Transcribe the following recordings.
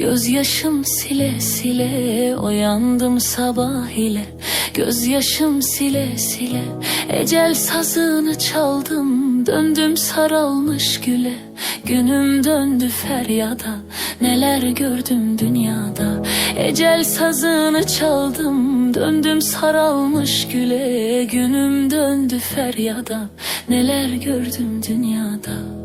Gözyaşım sile sile Uyandım sabah ile. Gözyaşım sile sile Ecel sazını çaldım Döndüm saralmış güle. Günüm döndü feryada Neler gördüm dünyada. Ecel sazını çaldım Döndüm saralmış güle. Günüm döndü feryada Neler gördüm dünyada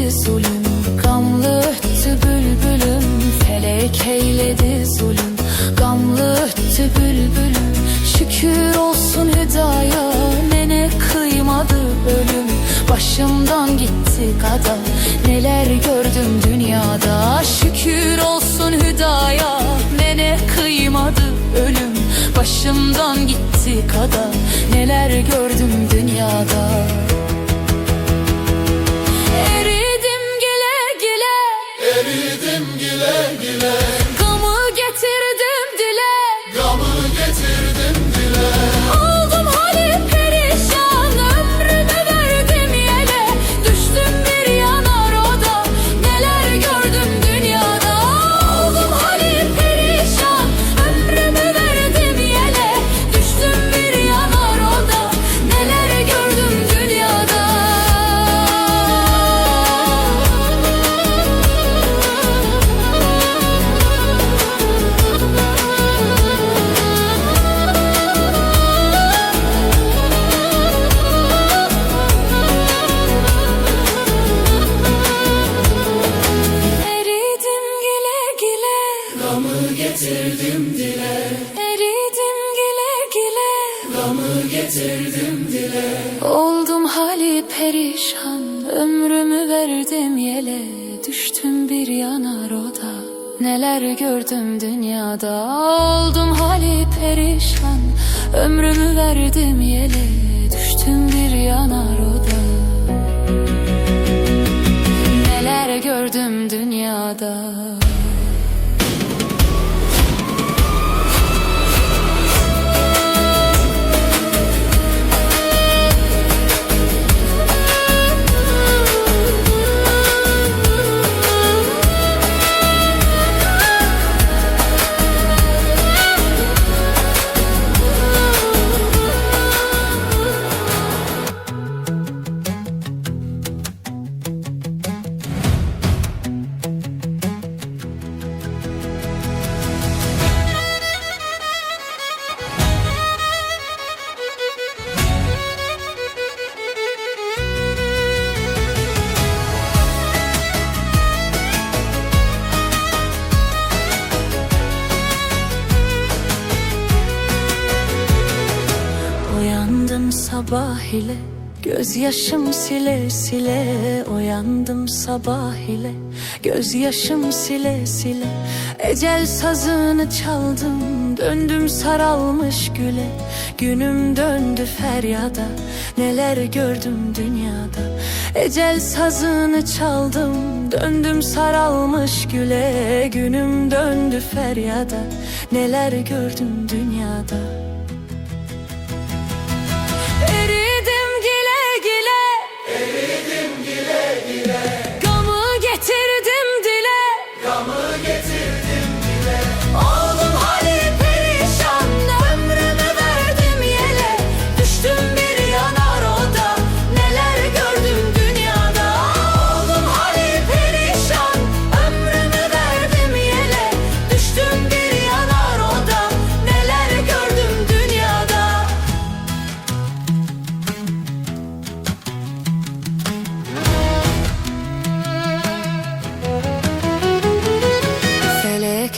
eyledi zulüm Gamlı öttü bülbülüm Felek eyledi zulüm Gamlı öttü bülbülüm Şükür olsun hüdaya Nene kıymadı ölüm. Başımdan gitti kadar Neler gördüm dünyada. Şükür olsun hüdaya Nene kıymadı ölüm. Başımdan gitti kadar Neler gördüm dünyada Neler gördüm dünyada? Oldum hali perişan Ömrümü verdim yele Düştüm bir yanar oda. Neler gördüm dünyada sabah ile Gözyaşım sile sile Uyandım sabah ile Gözyaşım sile sile. Ecel sazını çaldım Döndüm saralmış güle. Günüm döndü feryada Neler gördüm dünyada. Ecel sazını çaldım Döndüm saralmış güle. Günüm döndü feryada Neler gördüm dünyada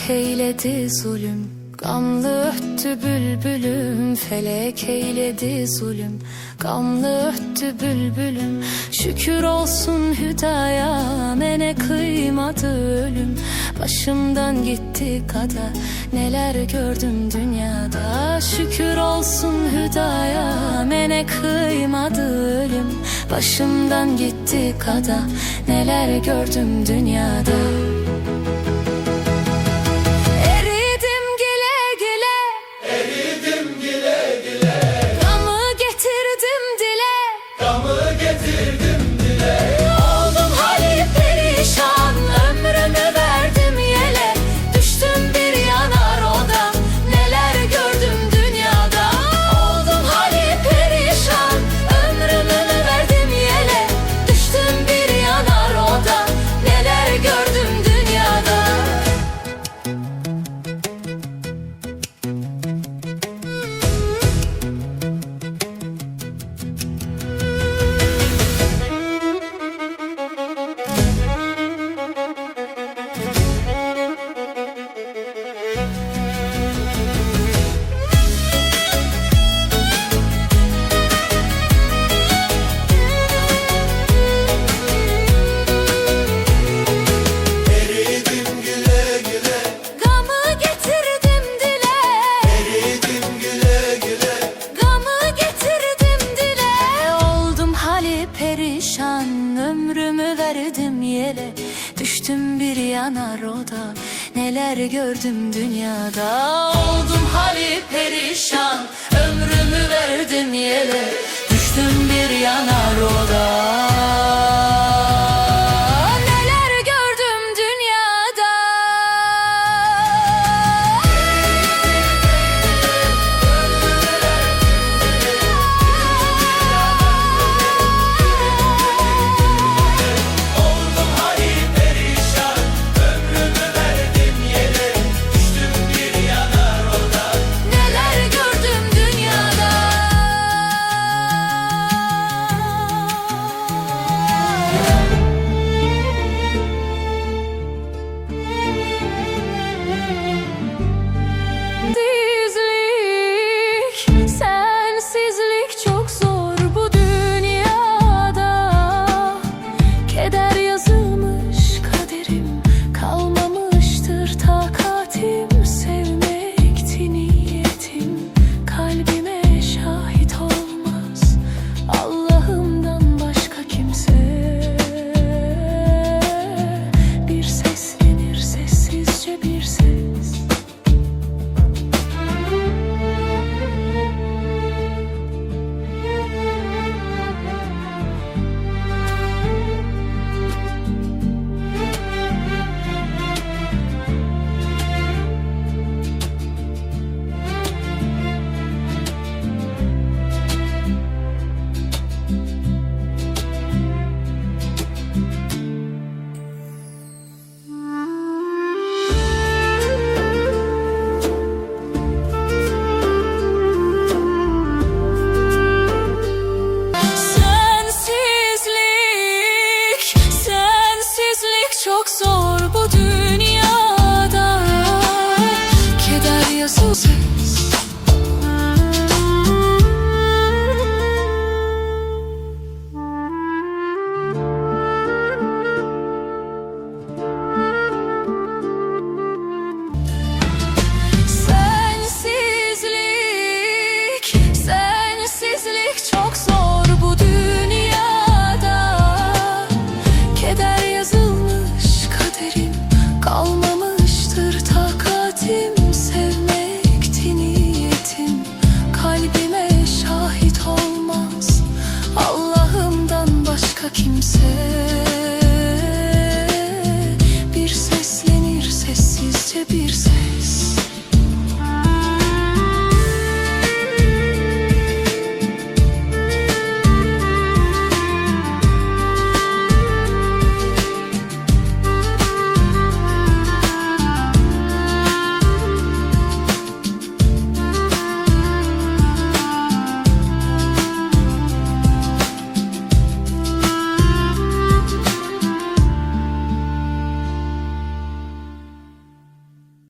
Felek zulüm. Gamlı öttü bülbülüm felek eyledi zulüm. Gamlı öttü bülbülüm şükür olsun hüdaya Mene kıymadı ölüm. Başımdan gitti kada Neler gördüm dünyada. Şükür olsun hüdaya Mene kıymadı ölüm. Başımdan gitti kada Neler gördüm dünyada Neler gördüm dünyada. Oldum hali perişan Ömrümü verdim yere kimse